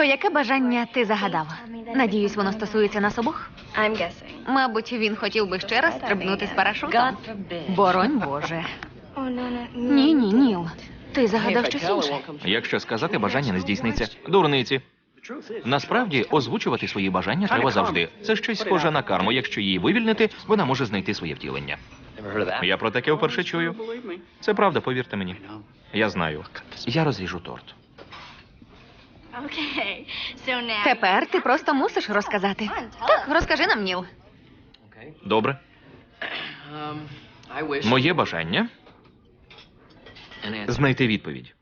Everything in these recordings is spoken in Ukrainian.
То яке бажання ти загадав? Надіюсь, воно стосується нас обох. Мабуть, він хотів би ще раз стрибнути з парашутом. Боронь Боже. Ні, ні, Ніл. Ти загадав щось інше. Якщо сказати, бажання не здійсниться. Дурниці. Насправді, озвучувати свої бажання треба завжди. Це щось схоже на карму. Якщо її вивільнити, вона може знайти своє втілення. Я про таке вперше чую. Це правда, повірте мені. Я знаю. Я розріжу торт. Тепер ти просто мусиш розказати. Так, розкажи нам, Ніл. Добре. Моє бажання знайти відповідь.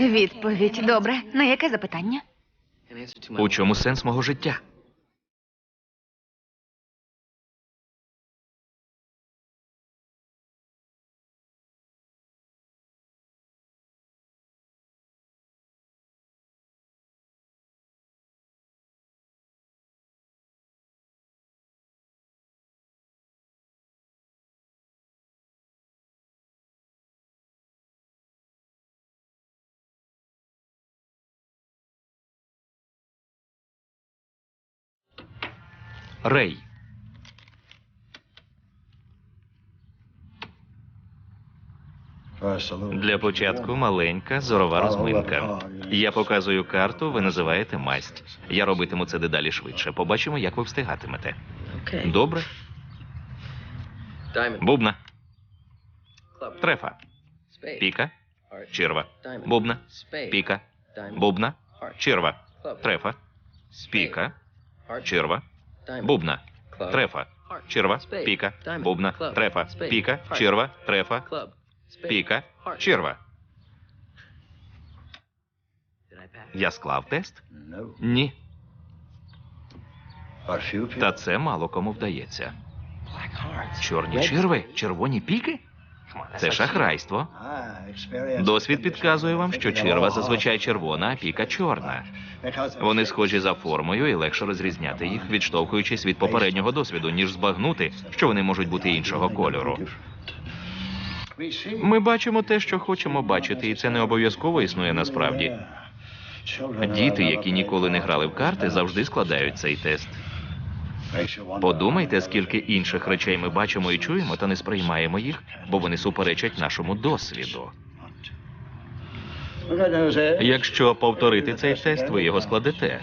Відповідь. Добре. На яке запитання? У чому сенс мого життя? Рей. Для початку маленька зорова розминка. Я показую карту, ви називаєте масть. Я робитиму це дедалі швидше. Побачимо, як ви встигатимете. Добре. Бубна. Трефа. Піка. Черва. Бубна. Піка. Бубна. Черва. Трефа. Піка. Черва. Бубна. Трефа. Черва. пика, Бубна. Трефа. пика, Черва. Трефа. Пика. Піка. Черва. Я склав тест? Ні. Та це мало кому вдається. Чорні черви, червоні піки? Це шахрайство. Досвід підказує вам, що черва зазвичай червона, а піка чорна. Вони схожі за формою і легше розрізняти їх, відштовхуючись від попереднього досвіду, ніж збагнути, що вони можуть бути іншого кольору. Ми бачимо те, що хочемо бачити, і це не обов'язково існує насправді. Діти, які ніколи не грали в карти, завжди складають цей тест. Подумайте, скільки інших речей ми бачимо і чуємо, та не сприймаємо їх, бо вони суперечать нашому досвіду. Якщо повторити цей тест, ви його складете.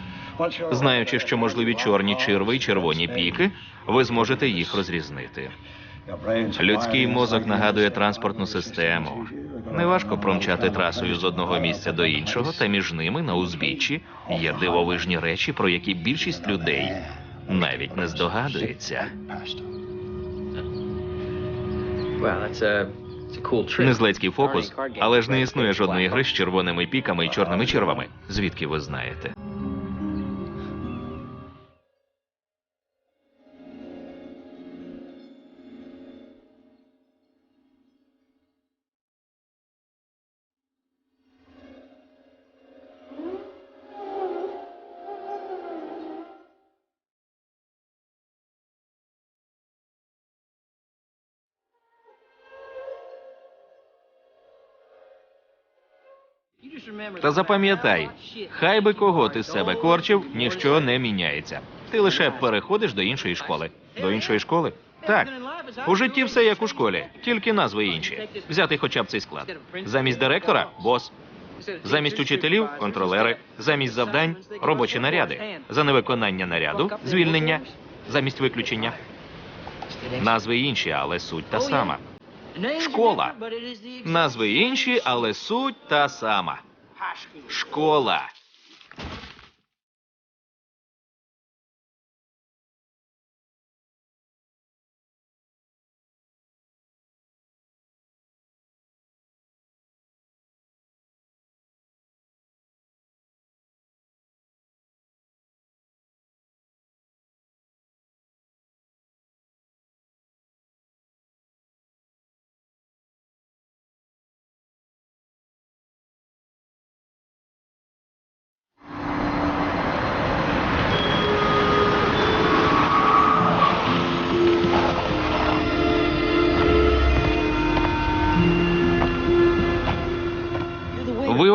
Знаючи, що можливі чорні черви і червоні піки, ви зможете їх розрізнити. Людський мозок нагадує транспортну систему. Неважко промчати трасою з одного місця до іншого, та між ними на узбіччі є дивовижні речі, про які більшість людей навіть не здогадується. Незлецький фокус, але ж не існує жодної гри з червоними піками і чорними червами. Звідки ви знаєте? Та запам'ятай, хай би кого ти з себе корчив, ніщо не міняється. Ти лише переходиш до іншої школи. До іншої школи? Так. У житті все як у школі, тільки назви інші. Взяти хоча б цей склад. Замість директора бос. Замість учителів контролери. Замість завдань робочі наряди. За невиконання наряду звільнення. Замість виключення. Назви інші, але суть та сама. Школа. Назви інші, але суть та сама. Школа.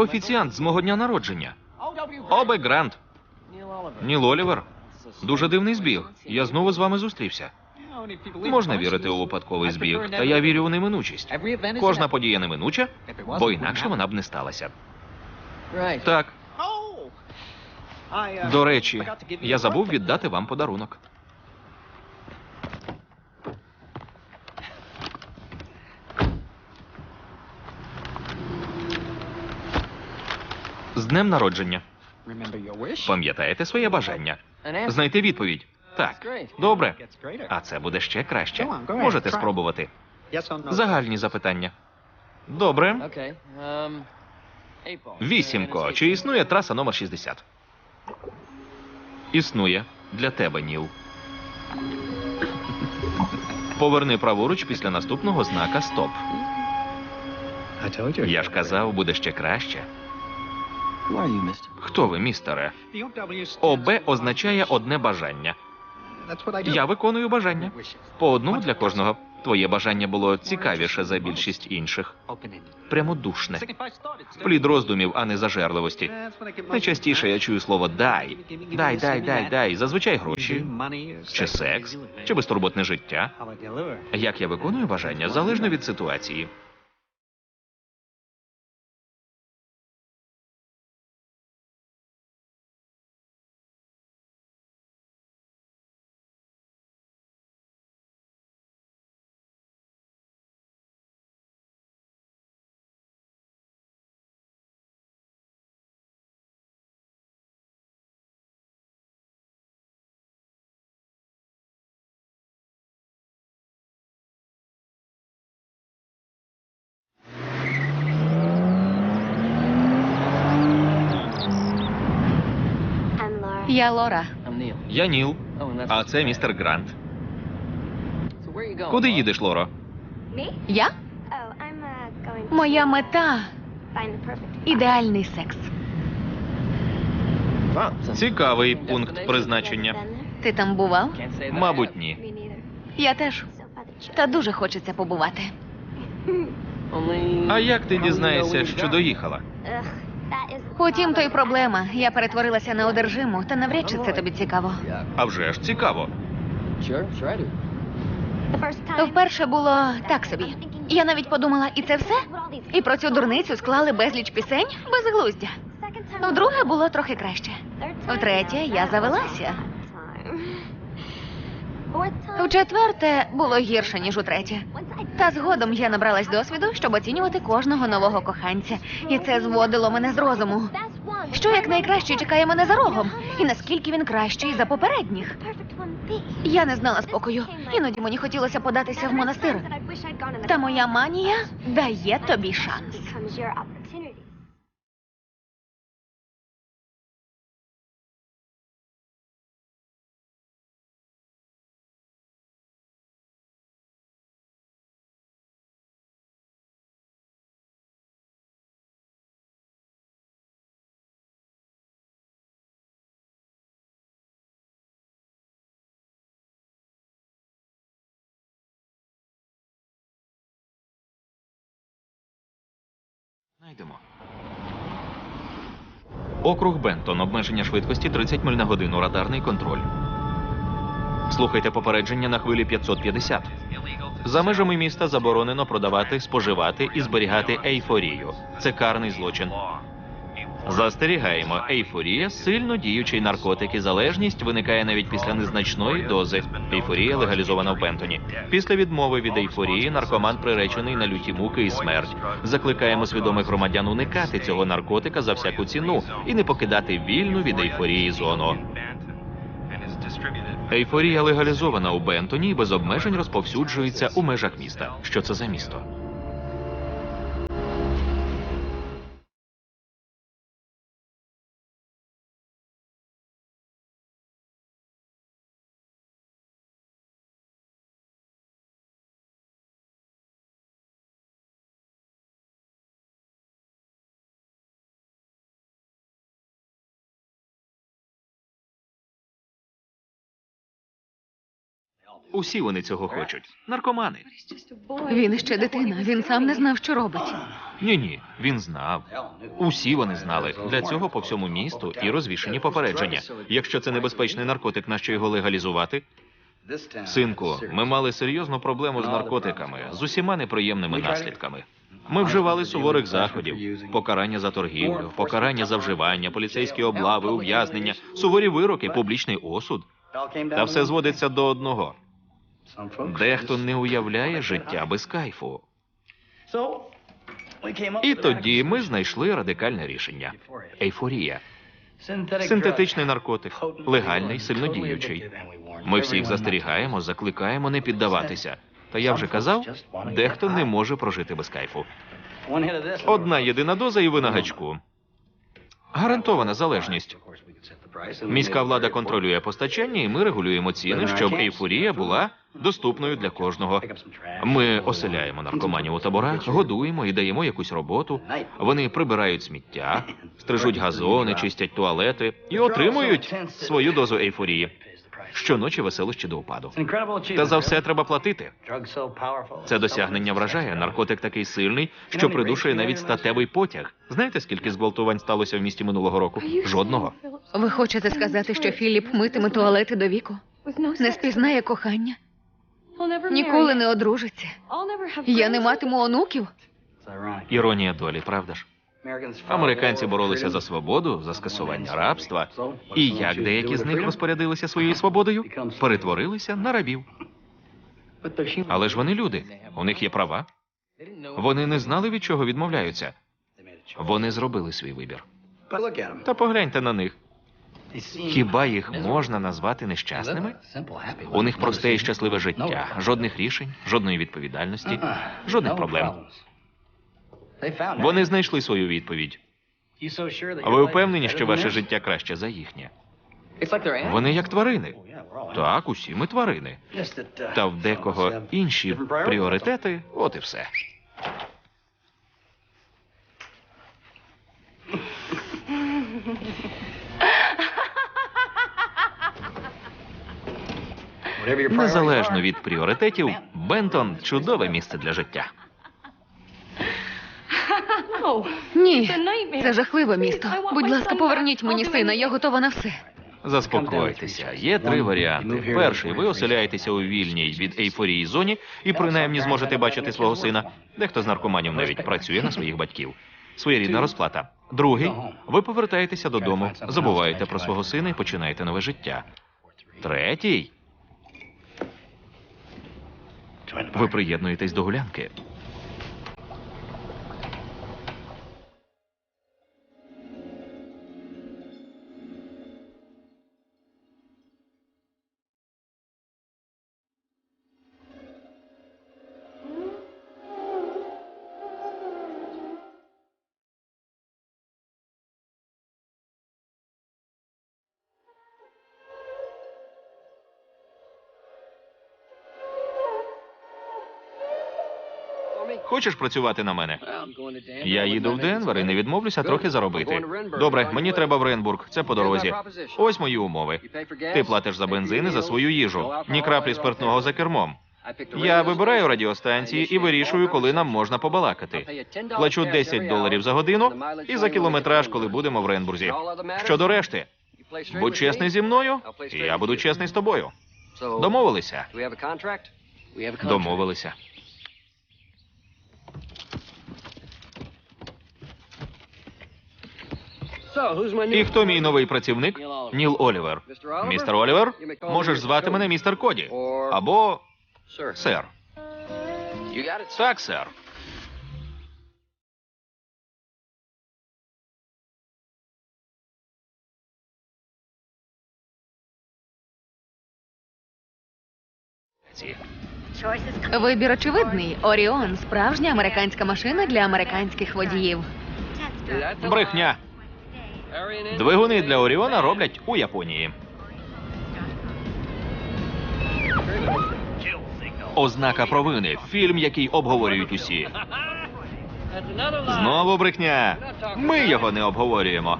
Офіціант з мого дня народження. Обе Грант. Ніл Олівер. Дуже дивний збіг. Я знову з вами зустрівся. Можна вірити у випадковий збіг, та я вірю у неминучість. Кожна подія неминуча, бо інакше вона б не сталася. Так, до речі, я забув віддати вам подарунок. Днем народження. Пам'ятаєте своє бажання? Знайти відповідь. Так, добре. А це буде ще краще. Можете спробувати. Загальні запитання. Добре. Um. Вісімко. Чи існує траса номер 60? Існує. Для тебе, Ніл. Поверни праворуч після наступного знака Стоп. Я ж казав, буде ще краще. Хто ви, містере? ОБ означає одне бажання. Я виконую бажання. По одному для кожного. Твоє бажання було цікавіше за більшість інших. Прямодушне. Плід роздумів, а не зажерливості. Найчастіше я чую слово дай. Дай, дай, дай, дай. Зазвичай гроші. Чи секс, чи безтурботне життя. Як я виконую бажання, залежно від ситуації. Я Лора. Я Ніл, а це містер Грант. Куди їдеш, Лоро? Я? Моя мета ідеальний секс. Цікавий пункт призначення. Ти там бував? Мабуть, ні. Я теж. Та дуже хочеться побувати. А як ти дізнаєшся, що доїхала? Утім, то й проблема. Я перетворилася на одержиму, та навряд чи це тобі цікаво. А вже ж цікаво. Вперше було так собі. Я навіть подумала, і це все? І про цю дурницю склали безліч пісень безглуздя. Вдруге було трохи краще. Втретє, я завелася. Вчетверте було гірше, ніж утретє. Та згодом я набралась досвіду, щоб оцінювати кожного нового коханця. І це зводило мене з розуму. Що як найкраще чекає мене за рогом? І наскільки він кращий за попередніх? Я не знала спокою. Іноді мені хотілося податися в монастир. Та моя манія дає тобі шанс. Найдемо. Округ Бентон. Обмеження швидкості 30 миль на годину. Радарний контроль. Слухайте попередження на хвилі 550. За межами міста заборонено продавати, споживати і зберігати ейфорію. Це карний злочин. Застерігаємо, ейфорія сильно діючий наркотик і залежність виникає навіть після незначної дози. Ейфорія легалізована в Бентоні. Після відмови від ейфорії наркоман приречений на люті муки і смерть. Закликаємо свідомих громадян уникати цього наркотика за всяку ціну і не покидати вільну від ейфорії зону. Ейфорія легалізована у Бентоні і без обмежень розповсюджується у межах міста. Що це за місто? Усі вони цього хочуть. Наркомани. Він ще дитина, він сам не знав, що робить. Ні, ні, він знав. Усі вони знали. Для цього по всьому місту і розвішені попередження. Якщо це небезпечний наркотик, нащо його легалізувати? Синку, ми мали серйозну проблему з наркотиками з усіма неприємними наслідками. Ми вживали суворих заходів: покарання за торгівлю, покарання за вживання, поліцейські облави, ув'язнення, суворі вироки, публічний осуд. Та все зводиться до одного: дехто не уявляє життя без кайфу. І тоді ми знайшли радикальне рішення: ейфорія. Синтетичний наркотик, легальний, сильнодіючий. Ми всіх застерігаємо, закликаємо не піддаватися. Та я вже казав, дехто не може прожити без кайфу. Одна єдина доза і ви на гачку. Гарантована залежність. Міська влада контролює постачання, і ми регулюємо ціни, щоб ейфорія була доступною для кожного. Ми оселяємо наркоманів у таборах, годуємо і даємо якусь роботу. Вони прибирають сміття, стрижуть газони, чистять туалети і отримують свою дозу ейфорії. Щоночі веселощі до упаду. Та за все треба платити. Це досягнення вражає. Наркотик такий сильний, що придушує навіть статевий потяг. Знаєте, скільки зґвалтувань сталося в місті минулого року? Жодного. Ви хочете сказати, що Філіп митиме туалети до віку? Не спізнає кохання, ніколи не одружиться. Я не матиму онуків. Іронія долі, правда ж? Американці боролися за свободу, за скасування рабства. І як деякі з них розпорядилися своєю свободою? Перетворилися на рабів. Але ж вони люди, у них є права. Вони не знали, від чого відмовляються. Вони зробили свій вибір. Та погляньте на них. Хіба їх можна назвати нещасними? У них просте і щасливе життя, жодних рішень, жодної відповідальності, жодних проблем. Вони знайшли свою відповідь. А ви впевнені, що ваше життя краще за їхнє? Вони як тварини. Так, усі ми тварини. Та в декого інші пріоритети, от і все. Незалежно від пріоритетів, Бентон чудове місце для життя. Ні, це жахливе місто. Будь ласка, поверніть мені сина, я готова на все. Заспокойтеся, є три варіанти. Перший, ви оселяєтеся у вільній від ейфорії зоні і принаймні зможете бачити свого сина. Дехто з наркоманів навіть працює на своїх батьків. Своєрідна розплата. Другий, ви повертаєтеся додому, забуваєте про свого сина і починаєте нове життя. Третій, ви приєднуєтесь до гулянки. Хочеш працювати на мене? Я їду в Денвер і не відмовлюся трохи заробити. Добре, мені треба в Ренбург. Це по дорозі. Ось мої умови. Ти платиш за бензин і за свою їжу. Ні краплі спиртного за кермом. Я вибираю радіостанції і вирішую, коли нам можна побалакати. Плачу 10 доларів за годину і за кілометраж, коли будемо в Ренбурзі. Щодо решти, будь чесний зі мною, і я буду чесний з тобою. Домовилися? Домовилися. І хто мій новий працівник? Ніл Олівер. Містер Олівер, можеш звати мене містер Коді. Або сер. Так, сер. Вибір очевидний. Оріон справжня американська машина для американських водіїв. Брехня. Двигуни для Оріона роблять у Японії. Ознака провини. Фільм, який обговорюють усі. Знову брехня. Ми його не обговорюємо.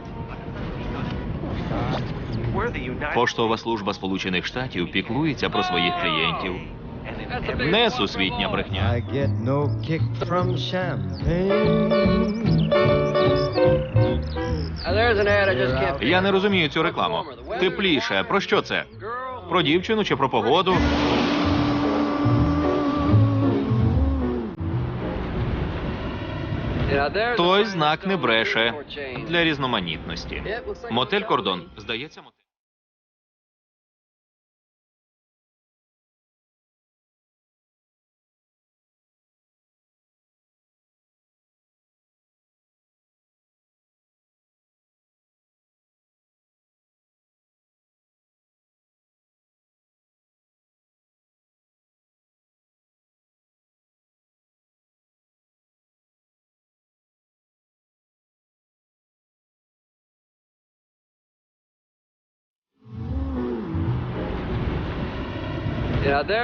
Поштова служба Сполучених Штатів піклується про своїх клієнтів. Несусвітня брехня. Я не розумію цю рекламу. Тепліше. Про що це? Про дівчину чи про погоду? Той знак не бреше для різноманітності. Мотель кордон. Здається, мотель.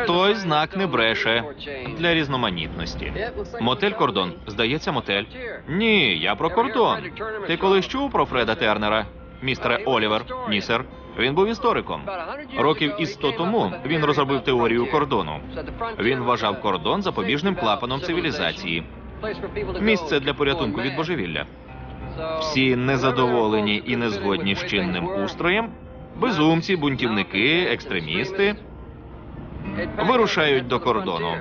Той знак не бреше для різноманітності. Мотель кордон. Здається, мотель. Ні, я про кордон. Ти колись чув про Фреда Тернера, містере Олівер? Ні, сер. Він був істориком. Років із сто тому він розробив теорію кордону. Він вважав кордон запобіжним клапаном цивілізації. Місце для порятунку від божевілля. Всі незадоволені і незгодні з чинним устроєм, безумці, бунтівники, екстремісти вирушають до кордону.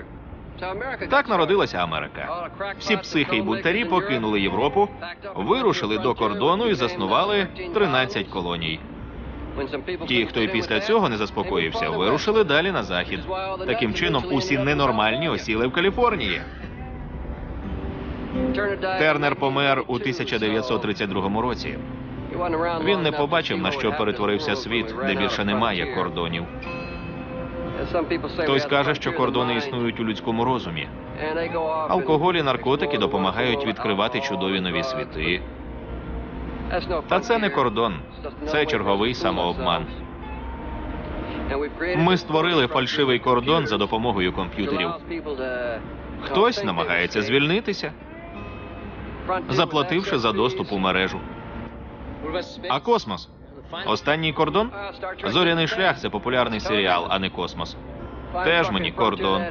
Так народилася Америка. Всі психи й бунтарі покинули Європу, вирушили до кордону і заснували 13 колоній. Ті, хто і після цього не заспокоївся, вирушили далі на захід. Таким чином, усі ненормальні осіли в Каліфорнії. Тернер помер у 1932 році. Він не побачив, на що перетворився світ, де більше немає кордонів. Хтось каже, що кордони існують у людському розумі. Алкоголь і наркотики допомагають відкривати чудові нові світи. Та це не кордон, це черговий самообман. Ми створили фальшивий кордон за допомогою комп'ютерів. Хтось намагається звільнитися, заплативши за доступ у мережу. А космос? Останній кордон? Зоряний шлях це популярний серіал, а не космос. Теж мені кордон.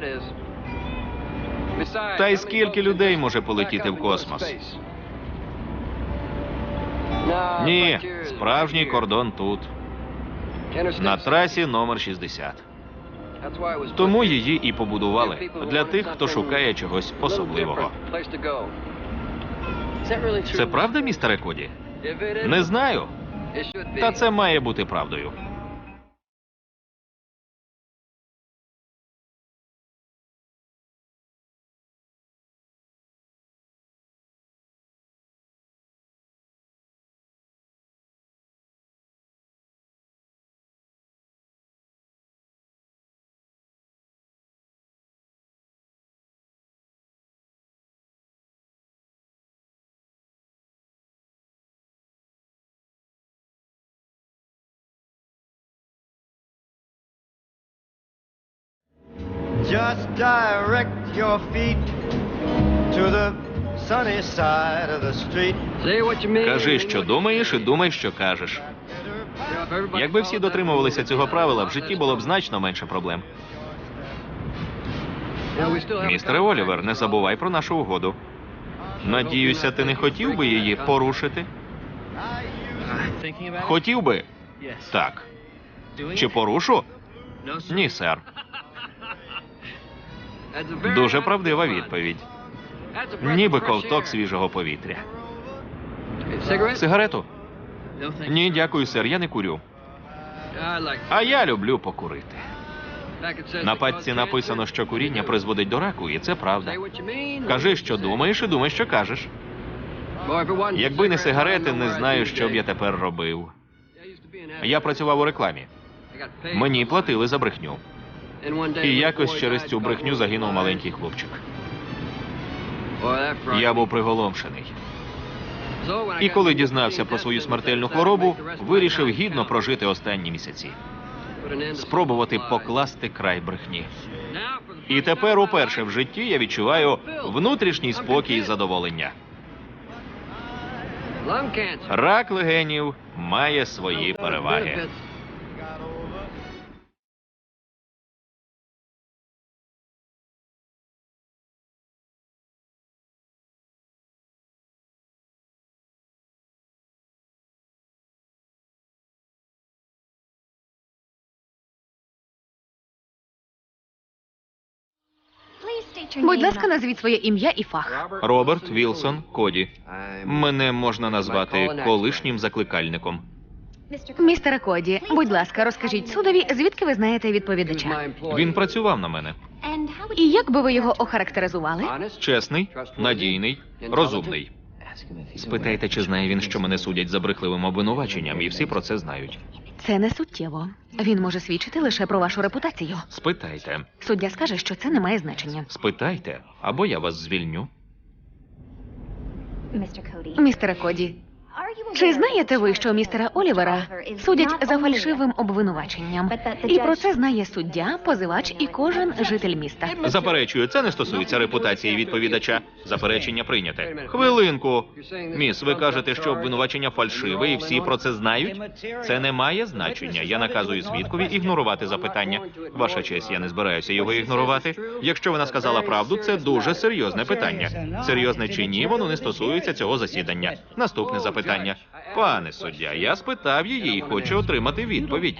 Та й скільки людей може полетіти в космос? Ні, справжній кордон тут, на трасі номер 60. Тому її і побудували для тих, хто шукає чогось особливого. Це правда, містере Коді? Не знаю. Та це має бути правдою. Just direct your feet to the sunny side of the street. Кажи, що думаєш, і думай, що кажеш. Якби всі дотримувалися цього правила, в житті було б значно менше проблем. Містере Олівер, не забувай про нашу угоду. Надіюся, ти не хотів би її порушити? Хотів би? Так. Чи порушу? Ні, сер. Дуже правдива відповідь. Ніби ковток свіжого повітря. Сигарету? Ні, дякую, сер, я не курю. А я люблю покурити. На патці написано, що куріння призводить до раку, і це правда. Кажи, що думаєш, і думай, що кажеш. Якби не сигарети, не знаю, що б я тепер робив. Я працював у рекламі. Мені платили за брехню. І якось через цю брехню загинув маленький хлопчик. Я був приголомшений. І коли дізнався про свою смертельну хворобу, вирішив гідно прожити останні місяці, спробувати покласти край брехні. І тепер уперше в житті я відчуваю внутрішній спокій і задоволення. Рак легенів має свої переваги. Будь ласка, назвіть своє ім'я і фах. Роберт Вілсон Коді. Мене можна назвати колишнім закликальником. Містере Коді, будь ласка, розкажіть судові, звідки ви знаєте відповідача? Він працював на мене. І як би ви його охарактеризували? Чесний, надійний, розумний. Спитайте, чи знає він, що мене судять за брехливим обвинуваченням, і всі про це знають. Це не суттєво. Він може свідчити лише про вашу репутацію. Спитайте, Суддя скаже, що це не має значення. спитайте, або я вас звільню. Містере Коді, чи знаєте ви, що містера Олівера судять за фальшивим обвинуваченням? І про це знає суддя, позивач і кожен житель міста. Заперечую, це не стосується репутації відповідача. Заперечення прийняте. Хвилинку. Міс, ви кажете, що обвинувачення фальшиве, і всі про це знають? Це не має значення. Я наказую свідкові ігнорувати запитання. Ваша честь, я не збираюся його ігнорувати. Якщо вона сказала правду, це дуже серйозне питання. Серйозне чи ні, воно не стосується цього засідання. Наступне запитання. Пане суддя, я спитав її і хочу отримати відповідь.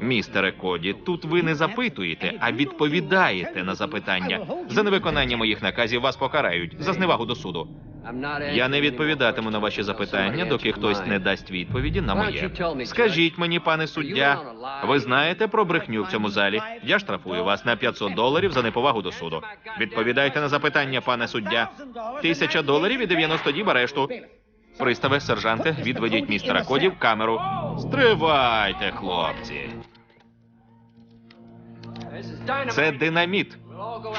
Містере Коді, тут ви не запитуєте, а відповідаєте на запитання. За невиконання моїх наказів вас покарають за зневагу до суду. Я не відповідатиму на ваші запитання, доки хтось не дасть відповіді на моє. Скажіть мені, пане суддя, ви знаєте про брехню в цьому залі? Я штрафую вас на 500 доларів за неповагу до суду. Відповідайте на запитання, пане суддя. Тисяча доларів і 90 діб арешту. Приставе, сержанте, відведіть містера Коді в камеру. Стривайте, хлопці. Це динаміт.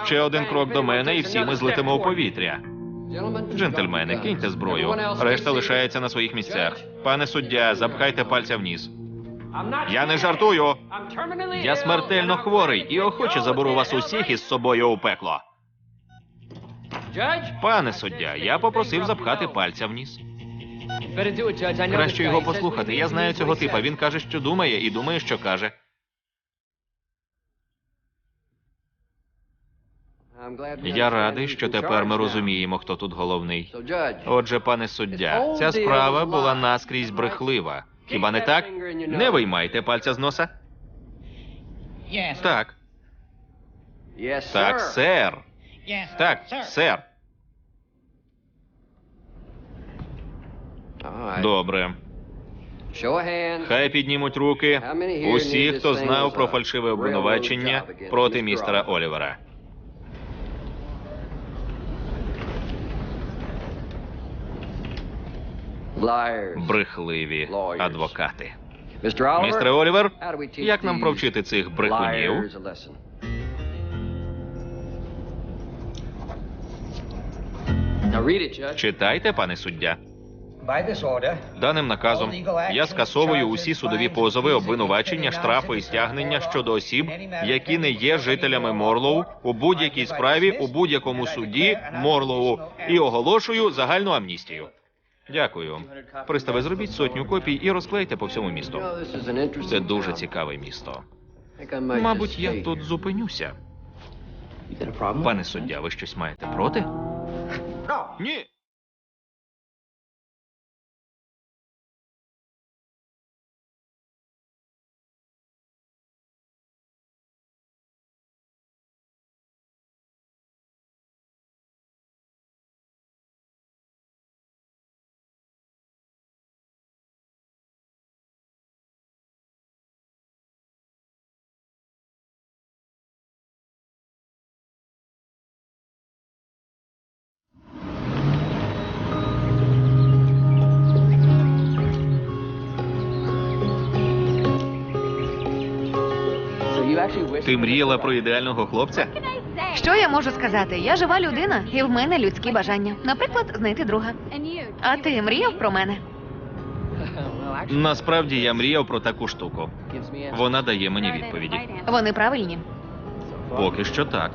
Ще один крок до мене, і всі ми злетимо у повітря. Джентльмени, киньте зброю. Решта лишається на своїх місцях. Пане суддя, запхайте пальця вниз. Я не жартую. Я смертельно хворий і охоче заберу вас усіх із собою у пекло. Пане суддя, я попросив запхати пальця вниз. Краще його послухати. Я знаю цього типа. Він каже, що думає, і думає, що каже. Я радий, що тепер ми розуміємо, хто тут головний. Отже, пане суддя, ця справа була наскрізь брехлива. Хіба не так? Не виймайте пальця з носа. Так, так, сер. Так, сер. Добре. Хай піднімуть руки усі, хто знав про фальшиве обвинувачення проти містера Олівера. Брехливі адвокати. Містере Олівер, як нам провчити цих брехунів? Читайте, пане суддя. Даним наказом я скасовую усі судові позови, обвинувачення, штрафи і стягнення щодо осіб, які не є жителями Морлоу у будь-якій справі у будь-якому суді Морлоу, і оголошую загальну амністію. Дякую. Пристави, зробіть сотню копій і розклейте по всьому місту. Це дуже цікаве місто. Мабуть, я тут зупинюся. Пане суддя, ви щось маєте проти? no. Ні. Ти мріяла про ідеального хлопця? Що я можу сказати? Я жива людина, і в мене людські бажання. Наприклад, знайти друга. А ти мріяв про мене? Насправді я мріяв про таку штуку. Вона дає мені відповіді. Вони правильні. Поки що так.